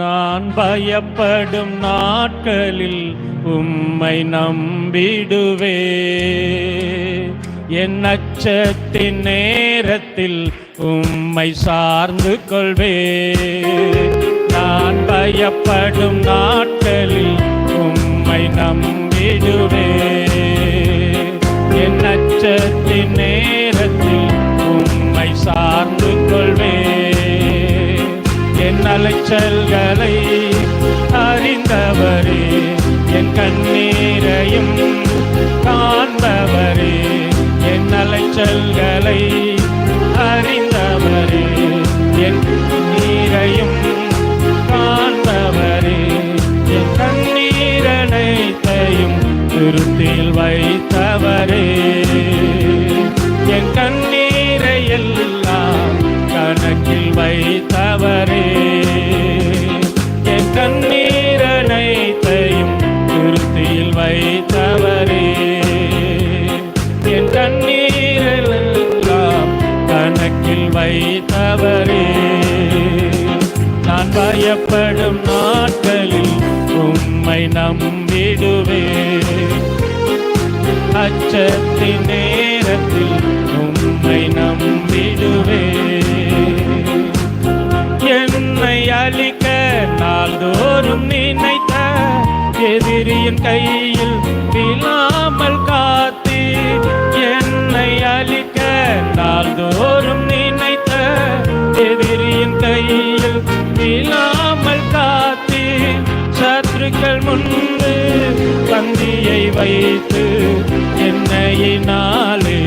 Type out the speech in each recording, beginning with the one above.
நான் பயப்படும் நாட்களில் உம்மை நம்பிடுவே. என் அச்சத்தின் நேரத்தில் உம்மை சார்ந்து கொள்வே. நான் பயப்படும் நாட்களில் உம்மை நம்பிடுவே. என் அச்சத்தின் நேரத்தில் உம்மை சார்ந்து கொள்வே. என் அறிந்தவரே என் கண்ணீரையும் காண்பவரே என் அலைச்சல்களை என் கண்ணீரனைத்தையும் திருத்தியில் வைத்தவரே. என் கண்ணீரெல்லாம் கணக்கில் வைத்தவரே. நான் பயப்படும் நாட்களில் உம்மை நம்பிடுவே. அச்சத்தின் நேரத்தில் உம்மை நம்பிடுவேன் நாள்தோறும் நினைத்த எதிரியின் கையில் விழாமல் காத்து என்னை அழிக்க நாள்தோறும் நினைத்த எதிரியின் கையில் விழாமல் காத்து சத்துருக்கள் முன்பு பந்தியை வைத்து என்னையினாலே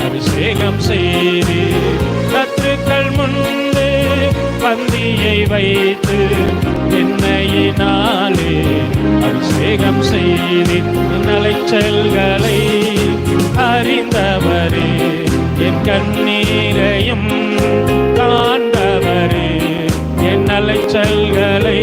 அபிஷேகம் செய்து பந்தியை வைத்து என்னையினாலே அபிஷேகம் செய்து நலைச்சல்களை அறிந்தவரே என் கண்ணீரையும் காண்பவரே என் அலைச்சல்களை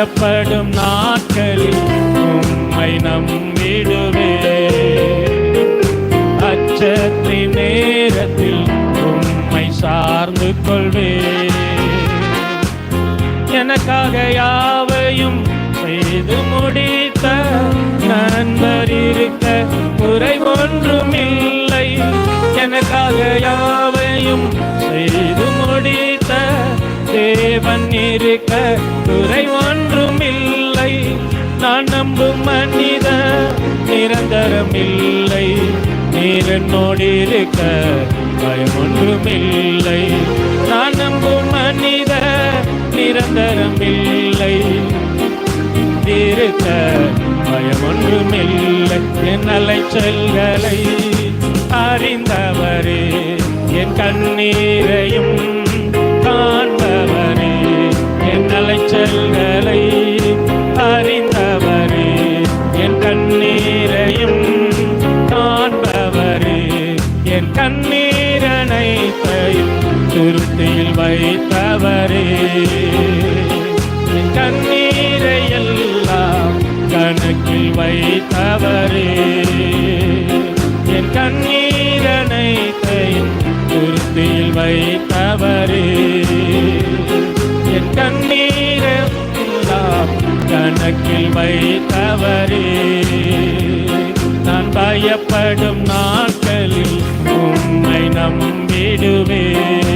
பயப்படும் நாட்களில் உம்மை நம்பிடுவே அச்சத்தின் நேரத்தில் உம்மை சார்ந்து கொள்வே. எனக்காக யாவையும் செய்து முடித்த நண்பர் இருக்க குறை ஒன்றும் இல்லை எனக்காக யாவையும் செய்து முடித்த தேவன் இருக்க குறை நிரந்தரம் இல்லை. நீர் என்னோடு இருக்க பயம் ஒன்றும் இல்லை நான் நம்பும் மனித நிரந்தரம் இல்லை. இருக்க பயம் ஒன்றும் இல்லை என் அலைச்சல்களை அறிந்தவரே என் கண்ணீரையும் காண்பவரே என் அலைச்சல்களை கண்ணீரையும் காண்பவரே. என் கண்ணீரனைத்தையும் திருப்தியில் வைத்தவரே என் கண்ணீரை எல்லாம் கணக்கில் வைத்தவரே என் கண்ணீரனைத்தையும் திருப்தியில் வைத்தவரே என் கண்ணீரெல்லாம் கணக்கில் வைத்தவரே நான் பயப்படும் நாட்களில் உம்மை நம்பிடுவேன்.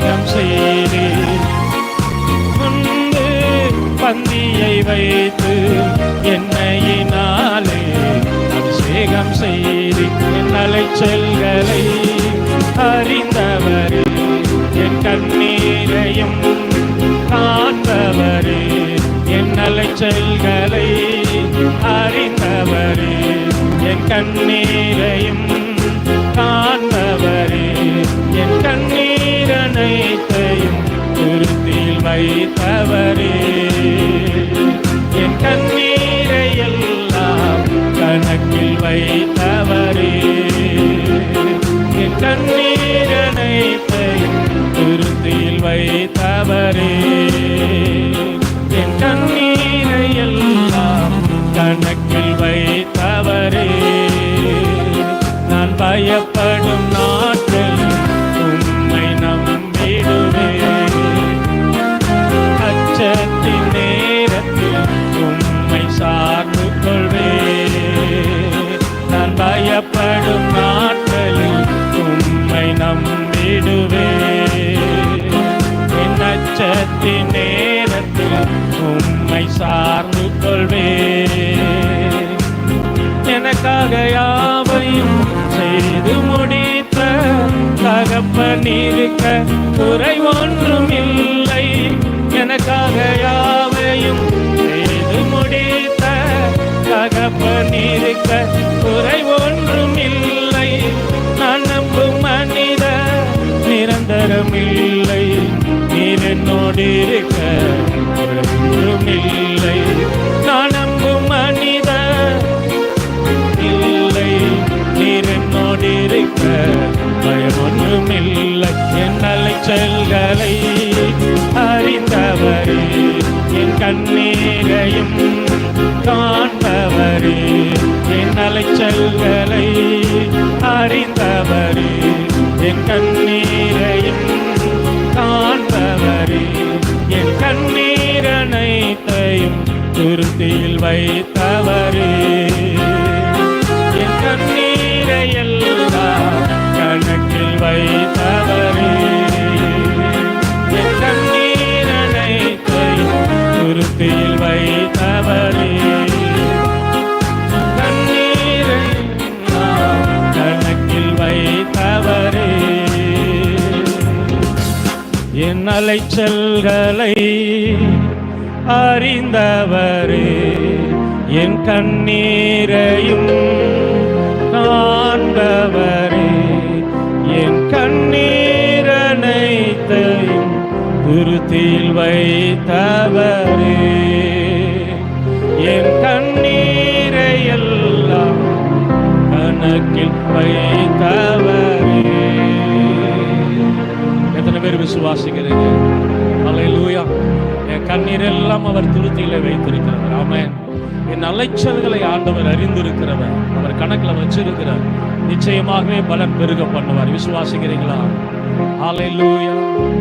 அபிஷேகம் செய்து பந்தியை வைத்து என்னையினாலே அபிஷேகம் செய்து என்னலை செல்களை அறிந்தவரே என் கண்ணீரையும் காண்பவரே என்னலை செல்களை அறிந்தவரே என் கண்ணீரையும் காண அனைத்தையும் திருத்தியில் வைத்தவரே. என் கண்ணீரை எல்லாம் கணக்கில் வைத்தவரே. என் கண்ணீர் அனைத்தையும் திருத்தியில் வைத்தவரே. தகப்பன் குறை ஒன்றும் இல்லை எனக்காக யாவையும் செய்து முடித்த தகப்பன் இருக்க குறை ஒன்றும் இல்லை நான் நம்பும் மனித நிரந்தரம் இல்லை நீர் என்னோடு இருக்க ஒன்றும் இல்லை என் அறிந்தவரே என் கண்ணீரையும் காண்பவரே என் அலைச்சல்களை அறிந்தவரே என் கண்ணீரையும் காண்பவரே என் கண்ணீரனைத்தையும் துருத்தியில் வைத்தவரே. என் கண்ணீர் என் அலைச்சல்களை அறிந்தவரே என் கண்ணீரையும் காண்பவரே என் கண்ணீரனைத்தையும் குருத்தில் வைத்தவரே. என் கண்ணீரை எல்லாம் கணக்கில் வை பேர் விசுவாசிக்கிறீங்க. அல்லேலூயா என் கண்ணீர் எல்லாம் அவர் துருத்தியில வைத்திருக்கிறவர். ஆமேன். என் அலைச்சல்களை ஆண்டவர் அறிந்திருக்கிறவர். அவர் கணக்கில் வச்சிருக்கிறார். நிச்சயமாகவே பலன் பெருக பண்ணுவார். விசுவாசிக்கிறீங்களா? அல்லேலூயா